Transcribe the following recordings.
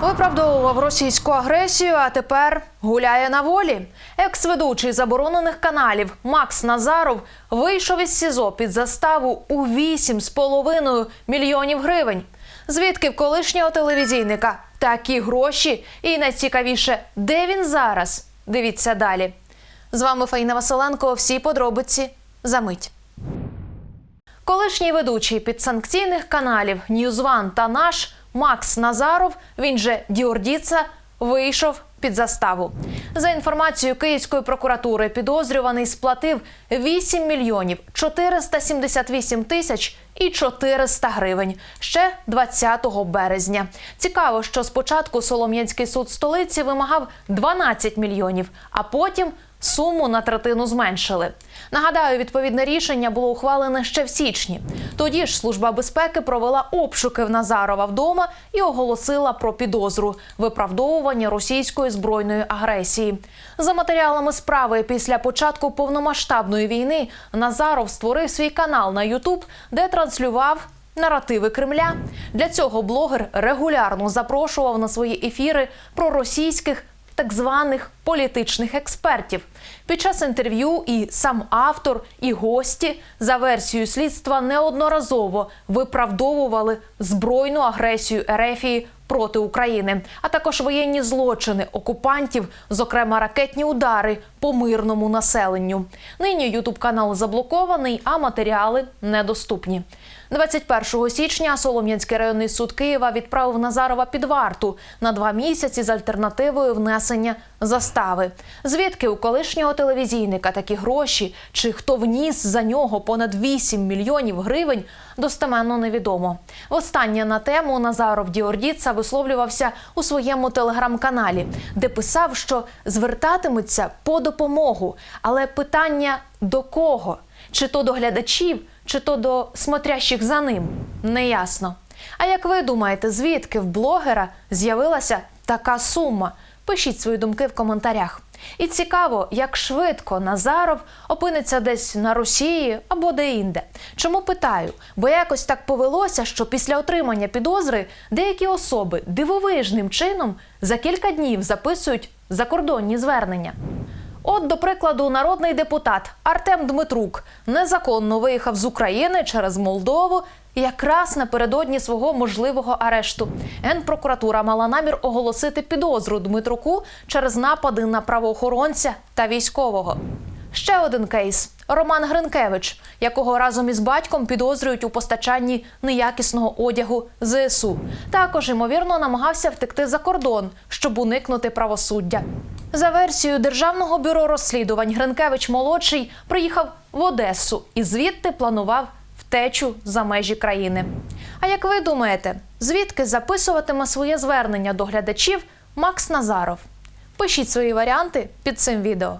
Виправдовував російську агресію, а тепер гуляє на волі. Екс-ведучий заборонених каналів Макс Назаров вийшов із СІЗО під заставу у 8,5 мільйонів гривень. Звідки в колишнього телевізійника такі гроші? І найцікавіше, де він зараз? Дивіться далі. З вами Фаїна Василенко. Всі подробиці за мить. Колишній ведучий підсанкційних каналів Ньюзван та наш Макс Назаров, він же Діордіца, вийшов під заставу. За інформацією Київської прокуратури, підозрюваний сплатив 8 мільйонів 478 тисяч і 400 гривень ще 20 березня. Цікаво, що спочатку Солом'янський суд столиці вимагав 12 мільйонів, а потім суму на третину зменшили. Нагадаю, відповідне рішення було ухвалене ще в січні. Тоді ж служба безпеки провела обшуки в Назарова вдома і оголосила про підозру виправдовування російської збройної агресії. За матеріалами справи після початку повномасштабної війни Назаров створив свій канал на Ютуб, де транслював наративи Кремля. Для цього блогер регулярно запрошував на свої ефіри проросійських так званих політичних експертів. Під час інтерв'ю і сам автор, і гості за версією слідства неодноразово виправдовували збройну агресію Ерефії проти України, а також воєнні злочини окупантів, зокрема ракетні удари по мирному населенню. Нині Ютуб канал заблокований, а матеріали недоступні. 21 січня Солом'янський районний суд Києва відправив Назарова під варту на два місяці з альтернативою внесення застави. Звідки у колишнього телевізійника такі гроші, чи хто вніс за нього понад 8 мільйонів гривень, достеменно невідомо. Востаннє на тему Назаров Діордіца висловлювався у своєму телеграм-каналі, де писав, що звертатимуться по допомогу, але питання до кого? Чи то до глядачів, чи то до смотрящих за ним неясно. А як ви думаєте, звідки в блогера з'явилася така сума? Пишіть свої думки в коментарях. І цікаво, як швидко Назаров опиниться десь на Росії або де-інде. Чому питаю? Бо якось так повелося, що після отримання підозри деякі особи дивовижним чином за кілька днів записують закордонні звернення. От, до прикладу, народний депутат Артем Дмитрук незаконно виїхав з України через Молдову якраз напередодні свого можливого арешту. Генпрокуратура мала намір оголосити підозру Дмитруку через напади на правоохоронця та військового. Ще один кейс Роман Гринкевич, якого разом із батьком підозрюють у постачанні неякісного одягу ЗСУ. Також ймовірно намагався втекти за кордон, щоб уникнути правосуддя. За версією Державного бюро розслідувань Гринкевич молодший приїхав в Одесу і звідти планував втечу за межі країни. А як ви думаєте, звідки записуватиме своє звернення до глядачів Макс Назаров? Пишіть свої варіанти під цим відео.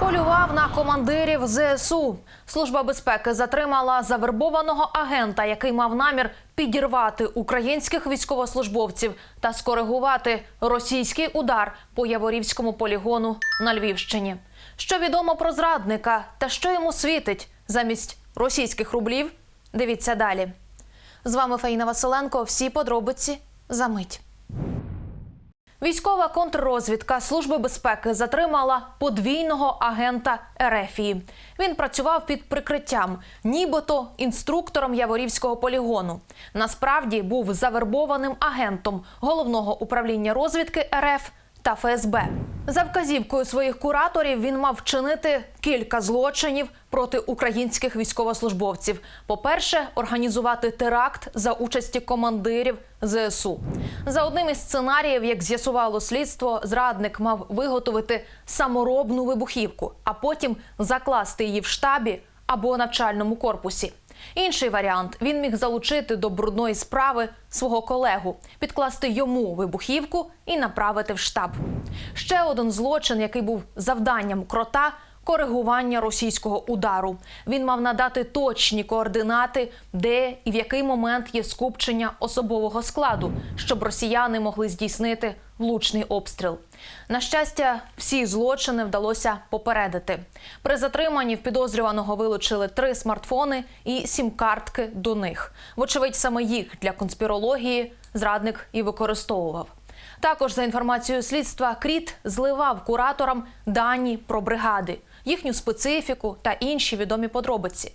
Полював на командирів ЗСУ. Служба безпеки затримала завербованого агента, який мав намір підірвати українських військовослужбовців та скоригувати російський удар по Яворівському полігону на Львівщині. Що відомо про зрадника та що йому світить замість російських рублів? Дивіться далі. З вами Фаїна Василенко. Всі подробиці за мить. Військова контррозвідка Служби безпеки затримала подвійного агента Ерефії. Він працював під прикриттям, нібито інструктором Яворівського полігону. Насправді був завербованим агентом головного управління розвідки РФ та ФСБ. За вказівкою своїх кураторів він мав вчинити кілька злочинів проти українських військовослужбовців. По-перше, організувати теракт за участі командирів ЗСУ. За одним із сценаріїв, як з'ясувало слідство, зрадник мав виготовити саморобну вибухівку, а потім закласти її в штабі або навчальному корпусі. Інший варіант він міг залучити до брудної справи свого колегу, підкласти йому вибухівку і направити в штаб. Ще один злочин, який був завданням крота. Коригування російського удару він мав надати точні координати, де і в який момент є скупчення особового складу, щоб росіяни могли здійснити влучний обстріл. На щастя, всі злочини вдалося попередити. При затриманні в підозрюваного вилучили три смартфони і сім-картки до них. Вочевидь, саме їх для конспірології зрадник і використовував. Також за інформацією слідства, Кріт зливав кураторам дані про бригади, їхню специфіку та інші відомі подробиці.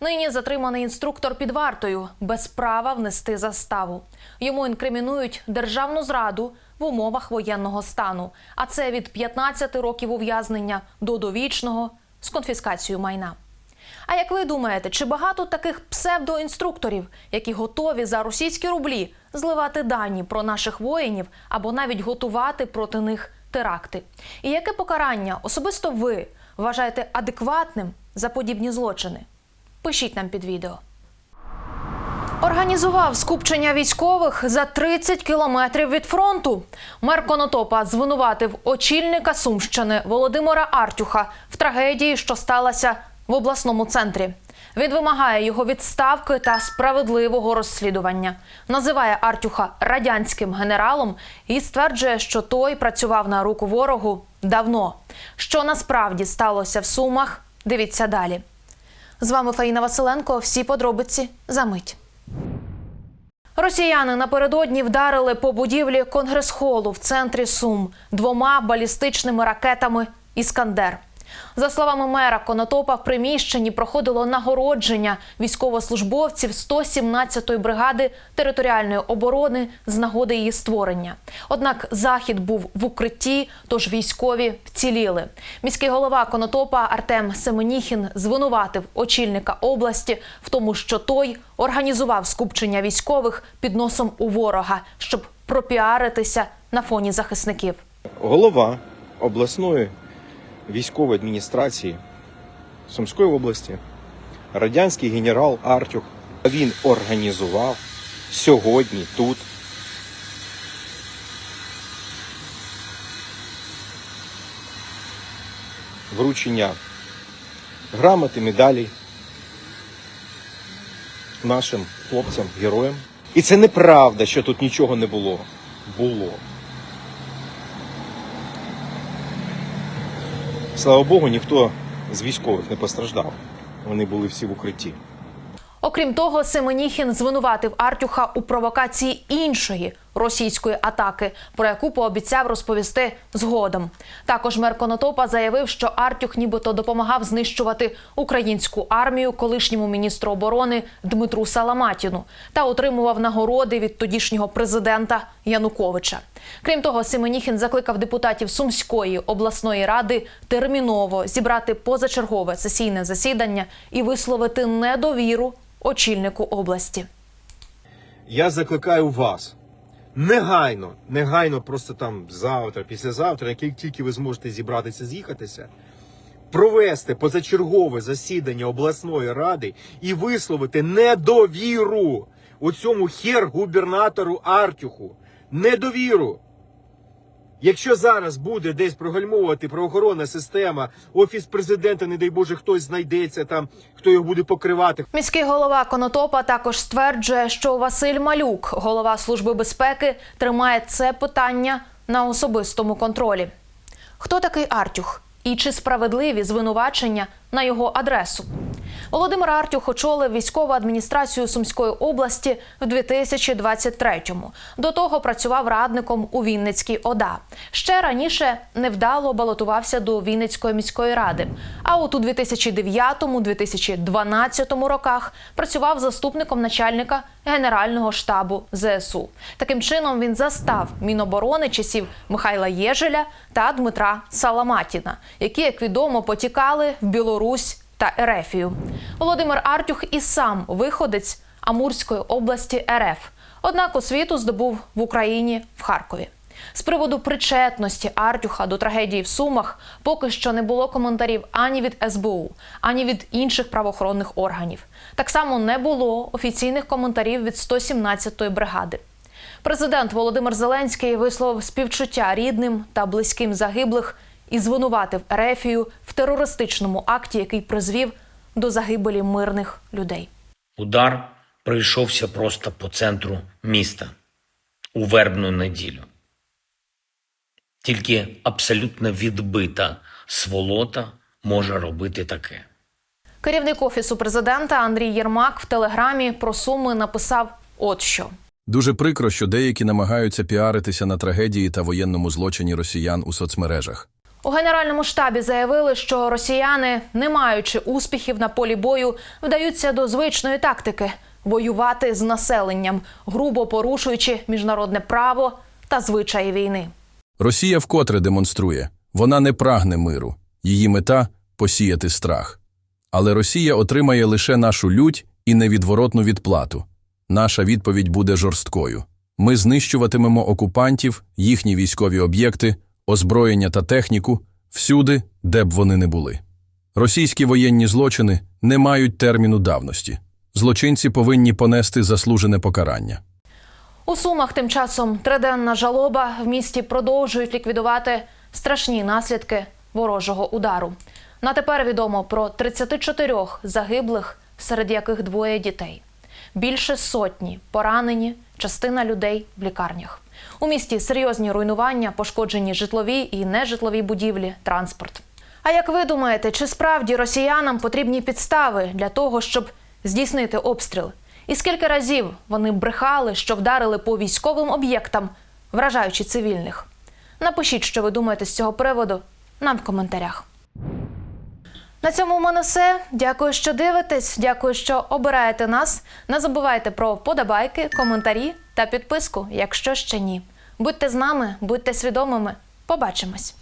Нині затриманий інструктор під вартою без права внести заставу. Йому інкримінують державну зраду в умовах воєнного стану, а це від 15 років ув'язнення до довічного з конфіскацією майна. А як ви думаєте, чи багато таких псевдоінструкторів, які готові за російські рублі зливати дані про наших воїнів або навіть готувати проти них теракти? І яке покарання особисто ви вважаєте адекватним за подібні злочини? Пишіть нам під відео. Організував скупчення військових за 30 кілометрів від фронту. Мер Конотопа звинуватив очільника Сумщини Володимира Артюха в трагедії, що сталася в обласному центрі. Він вимагає його відставки та справедливого розслідування. Називає Артюха радянським генералом і стверджує, що той працював на руку ворогу давно. Що насправді сталося в Сумах? Дивіться далі. З вами Фаїна Василенко. Всі подробиці за мить. Росіяни напередодні вдарили по будівлі конгрес-холу в центрі Сум двома балістичними ракетами Іскандер. За словами мера Конотопа, в приміщенні проходило нагородження військовослужбовців 117-ї бригади територіальної оборони з нагоди її створення. Однак захід був в укритті, тож військові вціліли. Міський голова Конотопа Артем Семеніхін звинуватив очільника області в тому, що той організував скупчення військових під носом у ворога, щоб пропіаритися на фоні захисників. голова обласної військової адміністрації Сумської області, радянський генерал Артюх. Він організував сьогодні тут вручення грамоти, медалей нашим хлопцям, героям. І це неправда, що тут нічого не було. Було. Слава Богу, ніхто з військових не постраждав. Вони були всі в укритті. Окрім того, Семеніхін звинуватив Артюха у провокації іншої російської атаки, про яку пообіцяв розповісти згодом. Також мер Конотопа заявив, що Артюх нібито допомагав знищувати українську армію колишньому міністру оборони Дмитру Саламатіну та отримував нагороди від тодішнього президента Януковича. Крім того, Семеніхін закликав депутатів Сумської обласної ради терміново зібрати позачергове сесійне засідання і висловити недовіру очільнику області. Я закликаю вас негайно, негайно, просто там завтра, післязавтра, як тільки ви зможете зібратися, з'їхатися, провести позачергове засідання обласної ради і висловити недовіру у цьому хер-губернатору Артюху. Недовіру. Якщо зараз буде десь прогальмовувати правоохоронна система, офіс президента, не дай Боже, хтось знайдеться там, хто його буде покривати, Міський голова Конотопа також стверджує, що Василь Малюк, голова служби безпеки, тримає це питання на особистому контролі. Хто такий Артюх? І чи справедливі звинувачення на його адресу? Володимир Артюх очолив військову адміністрацію Сумської області в 2023-му. До того працював радником у Вінницькій ОДА. Ще раніше невдало балотувався до Вінницької міської ради. А от у 2009-2012 роках працював заступником начальника Генерального штабу ЗСУ. Таким чином він застав Міноборони часів Михайла Єжеля та Дмитра Саламатіна, які, як відомо, потікали в Білорусь та Ерефію. Володимир Артюх і сам виходець Амурської області РФ. Однак освіту здобув в Україні в Харкові. З приводу причетності Артюха до трагедії в Сумах поки що не було коментарів ані від СБУ, ані від інших правоохоронних органів. Так само не було офіційних коментарів від 117-ї бригади. Президент Володимир Зеленський висловив співчуття рідним та близьким загиблих і звинуватив Ерефію терористичному акті, який призвів до загибелі мирних людей. Удар прийшовся просто по центру міста у вербну неділю. Тільки абсолютно відбита сволота може робити таке. Керівник офісу президента Андрій Єрмак в телеграмі про суми написав: от що. Дуже прикро, що деякі намагаються піаритися на трагедії та воєнному злочині росіян у соцмережах. У генеральному штабі заявили, що росіяни, не маючи успіхів на полі бою, вдаються до звичної тактики воювати з населенням, грубо порушуючи міжнародне право та звичаї війни. Росія вкотре демонструє, вона не прагне миру, її мета посіяти страх. Але Росія отримає лише нашу лють і невідворотну відплату. Наша відповідь буде жорсткою. Ми знищуватимемо окупантів, їхні військові об'єкти, озброєння та техніку всюди, де б вони не були. Російські воєнні злочини не мають терміну давності. Злочинці повинні понести заслужене покарання. У Сумах тим часом триденна жалоба в місті продовжують ліквідувати страшні наслідки ворожого удару. На тепер відомо про 34 загиблих, серед яких двоє дітей. Більше сотні поранені, частина людей в лікарнях. У місті серйозні руйнування, пошкоджені житлові і нежитлові будівлі, транспорт. А як ви думаєте, чи справді росіянам потрібні підстави для того, щоб здійснити обстріл? І скільки разів вони брехали, що вдарили по військовим об'єктам, вражаючи цивільних? Напишіть, що ви думаєте з цього приводу нам в коментарях. На цьому в мене все. Дякую, що дивитесь. Дякую, що обираєте нас. Не забувайте про вподобайки, коментарі та підписку, якщо ще ні. Будьте з нами, будьте свідомими. Побачимось.